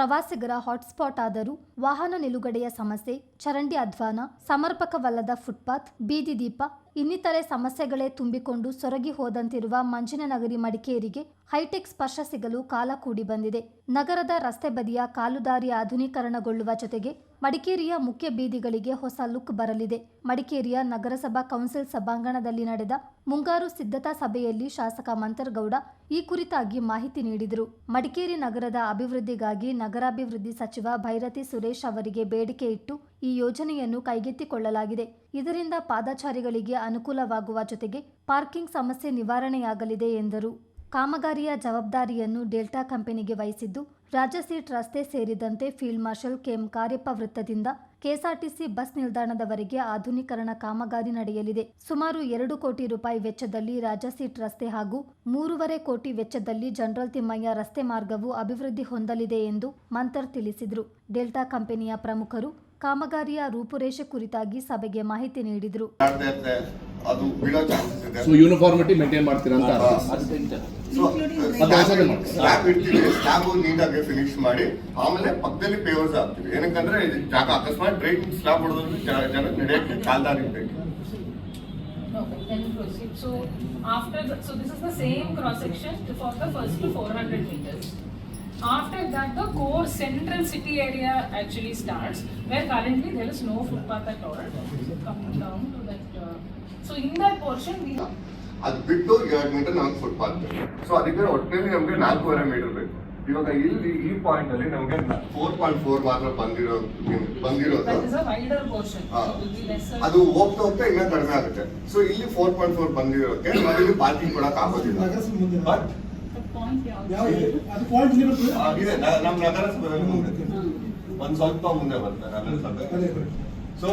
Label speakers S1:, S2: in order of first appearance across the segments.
S1: ಪ್ರವಾಸಿಗರ ಹಾಟ್ಸ್ಪಾಟ್ ಆದರೂ ವಾಹನ ನಿಲುಗಡೆಯ ಸಮಸ್ಯೆ, ಚರಂಡಿ ಅಧ್ವಾನ, ಸಮರ್ಪಕವಲ್ಲದ ಫುಟ್ಪಾತ್ ಬೀದಿ ದೀಪ, ಇನ್ನಿತರೆ ಸಮಸ್ಯೆಗಳೇ ತುಂಬಿಕೊಂಡು ಸೊರಗಿ ಹೋದಂತಿರುವ ಮಂಜಿನನಗರಿ ಮಡಿಕೇರಿಗೆ ಹೈಟೆಕ್ ಸ್ಪರ್ಶ ಸಿಗಲು ಕಾಲ ಕೂಡಿ ಬಂದಿದೆ. ನಗರದ ರಸ್ತೆ ಬದಿಯ ಕಾಲುದಾರಿ ಆಧುನೀಕರಣಗೊಳ್ಳುವ ಜೊತೆಗೆ ಮಡಿಕೇರಿಯ ಮುಖ್ಯ ಬೀದಿಗಳಿಗೆ ಹೊಸ ಲುಕ್ ಬರಲಿದೆ. ಮಡಿಕೇರಿಯ ನಗರಸಭಾ ಕೌನ್ಸಿಲ್ ಸಭಾಂಗಣದಲ್ಲಿ ನಡೆದ ಮುಂಗಾರು ಸಿದ್ಧತಾ ಸಭೆಯಲ್ಲಿ ಶಾಸಕ ಮಂತರ್ಗೌಡ ಈ ಕುರಿತಾಗಿ ಮಾಹಿತಿ ನೀಡಿದರು. ಮಡಿಕೇರಿ ನಗರದ ಅಭಿವೃದ್ಧಿಗಾಗಿ ನಗರಾಭಿವೃದ್ಧಿ ಸಚಿವ ಭೈರತಿ ಸುರೇಶ್ ಅವರಿಗೆ ಬೇಡಿಕೆ ಇಟ್ಟು ಈ ಯೋಜನೆಯನ್ನು ಕೈಗೆತ್ತಿಕೊಳ್ಳಲಾಗಿದೆ. ಇದರಿಂದ ಪಾದಚಾರಿಗಳಿಗೆ ಅನುಕೂಲವಾಗುವ ಜೊತೆಗೆ ಪಾರ್ಕಿಂಗ್ ಸಮಸ್ಯೆ ನಿವಾರಣೆಯಾಗಲಿದೆ ಎಂದರು. ಕಾಮಗಾರಿಯ ಜವಾಬ್ದಾರಿಯನ್ನು ಡೆಲ್ಟಾ ಕಂಪನಿಗೆ ವಹಿಸಿದ್ದು, ರಾಜ್ಯ ಸೀಟ್ ರಸ್ತೆ ಸೇರಿದಂತೆ ಫೀಲ್ಡ್ ಮಾರ್ಷಲ್ ಕೆಎಂ ಕಾರ್ಯಪ್ಪ ವೃತ್ತದಿಂದ ಕೆಎಸ್ಆರ್ಟಿಸಿ ಬಸ್ ನಿಲ್ದಾಣದವರೆಗೆ ಆಧುನೀಕರಣ ಕಾಮಗಾರಿ ನಡೆಯಲಿದೆ. ಸುಮಾರು ಎರಡು ಕೋಟಿ ರೂಪಾಯಿ ವೆಚ್ಚದಲ್ಲಿ ರಾಜ ಸೀಟ್ ರಸ್ತೆ ಹಾಗೂ ಮೂರುವರೆ ಕೋಟಿ ವೆಚ್ಚದಲ್ಲಿ ಜನರಲ್ ತಿಮ್ಮಯ್ಯ ರಸ್ತೆ ಮಾರ್ಗವು ಅಭಿವೃದ್ಧಿ ಹೊಂದಲಿದೆ ಎಂದು ಮಂತರ್ ತಿಳಿಸಿದರು. ಡೆಲ್ಟಾ ಕಂಪನಿಯ ಪ್ರಮುಖರು ಕಾಮಗಾರಿಯ ರೂಪುರೇಷೆ ಕುರಿತಾಗಿ ಸಭೆಗೆ ಮಾಹಿತಿ ನೀಡಿದರು.
S2: ಅದು ಬಿಡಾ ಚಾಸ್ ಇದೆ
S3: ಸೋ ಯೂನಿಫಾರ್ಮಟಿ ಮೈಂಟೇನ್ ಮಾಡ್ತೀರಾ ಅಂತ
S2: ಅಷ್ಟೇ ಸೋ ಒಂದು ನೀಟಾಗಿ ಫಿನಿಶ್ ಮಾಡಿ ಆಮೇಲೆ ಪಕ್ಕದಲ್ಲಿ ಪೇವರ್ಸ್ ಆಗ್ತೀವಿ ಏನಕ್ಕೆಂದ್ರೆ ಇದು ಜಾಕ ಅಕ್ಚುವಲಿ ಬ್ರೇಡ್ ಸ್ಲ್ಯಾಬ್ ಜನ ನಡೆಯಕ್ಕೆ ಕಾಲದಾರಿಗೆ ಬೇಕು.
S4: No pencil so after so this is the same cross section before the first 400 meters after that the core central city area actually starts where currently there is to that so in that portion
S2: ಅದು ಬಿಟ್ಟು ಎರಡು metre ನಮ್ಗೆ footpath so ಅದಕ್ಕೆ ಒಟ್ಟಿನಲ್ಲಿ ನಮ್ಗೆ ನಾಲ್ಕೂವರೆ metre ಬೇಕು. ಇವಾಗ ಇಲ್ಲಿ ಈ ಪಾಯಿಂಟ್ ಅಲ್ಲಿ ನಮ್ಗೆ ಫೋರ್ ಪಾಯಿಂಟ್ ಫೋರ್ ಮಾತ್ರ ಬಂದಿರೋ ಬಂದಿರೋದು. ಅದು ಹೋಗ್ತಾ ಹೋಗ್ತಾ ಇನ್ನೂ ಕಡಿಮೆ ಆಗುತ್ತೆ. ಸೊ ಇಲ್ಲಿ ಫೋರ್ ಪಾಯಿಂಟ್ ಫೋರ್ ಬಂದಿರೋಕ್ಕೆ ನಾವಿಲ್ಲಿ ಪಾರ್ಕಿಂಗ್ ಕೊಡಕ್ ಆಗೋದಿಲ್ಲ. ಬಟ್ ಇದೆ. ನಮ್ಮ ನಗರಸಭೆಯಲ್ಲಿ ಮುಂದೆ. ಒಂದ್ ಸ್ವಲ್ಪ ಮುಂದೆ ಬರ್ತಾರೆ. ನಗರಸಭೆ. ಸೊ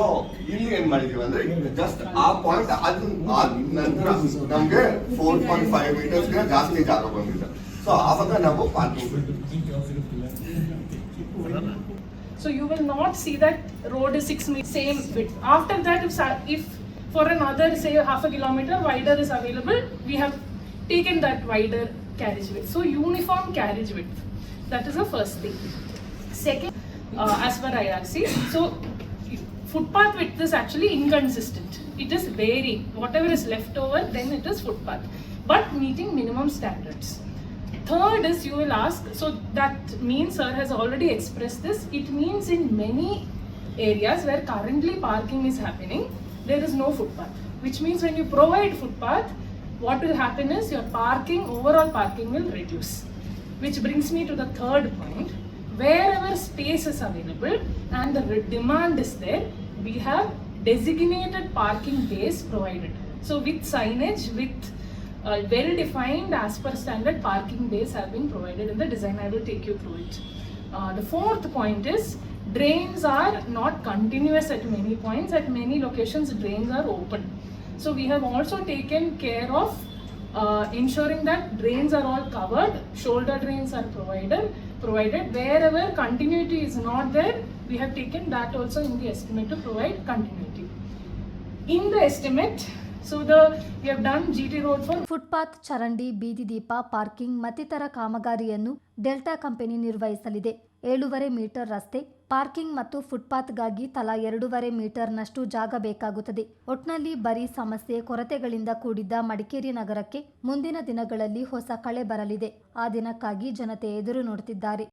S2: ಇಲ್ಲಿ ಏನ್ ಮಾಡಿದೀವಿ ಅಂದ್ರೆ ಜಸ್ಟ್ ಆ ಪಾಯಿಂಟ್ ಅದ್ ಆದ ನಂತರ ನಮ್ಗೆ ಫೋರ್ ಪಾಯಿಂಟ್ ಫೈವ್ ಮೀಟರ್ಸ್ ಜಾಸ್ತಿ ಜಾಗ ಬಂದಿದೆ ಸೊ ಆವಾಗ ನಾವು parking
S4: So you will not see that road is six meters, same width. After that, if, sa- if for another, say half a kilometer wider is available, we have taken that wider carriage width. So uniform carriage width, that is the first thing. Second, uh, as per IRC, so footpath width is actually inconsistent. It is varying. Whatever is left over, then it is footpath, but meeting minimum standards. Third is you will ask, so that means sir has already expressed this. It means in many areas where currently parking is happening, there is no footpath. Which means when you provide footpath, what will happen is your parking, overall parking will reduce. Which brings me to the third point. Wherever space is available and the demand is there, we have designated parking bays provided. So with signage, with uh, well-defined as per standard parking bays have been provided in the design. I will take you through it. Uh, the fourth point is drains are not continuous at many points. At many locations, drains are open. So we have also taken care of uh, ensuring that drains are all covered, shoulder drains are provided. Provided wherever continuity is not there, we have taken that also in the estimate to provide continuity. In the estimate, so the we have done GT road for
S1: footpath ಚರಂಡಿ ಬೀದಿ ದೀಪ parking ಮತ್ತಿತರ kamagariyannu delta company nirvahisalide ಏಳೂವರೆ meter ರಸ್ತೆ parking ಮತ್ತು ಫುಟ್ಪಾತ್ಗಾಗಿ ತಲಾ ಎರಡೂವರೆ ಮೀಟರ್ನಷ್ಟು ಜಾಗ ಬೇಕಾಗುತ್ತದೆ. ಒಟ್ನಲ್ಲಿ ಬರೀ ಸಮಸ್ಯೆ ಕೊರತೆಗಳಿಂದ ಕೂಡಿದ್ದ ಮಡಿಕೇರಿ ನಗರಕ್ಕೆ ಮುಂದಿನ ದಿನಗಳಲ್ಲಿ ಹೊಸ ಕಳೆ ಬರಲಿದೆ. ಆ ದಿನಕ್ಕಾಗಿ ಜನತೆ ಎದುರು ನೋಡುತ್ತಿದ್ದಾರೆ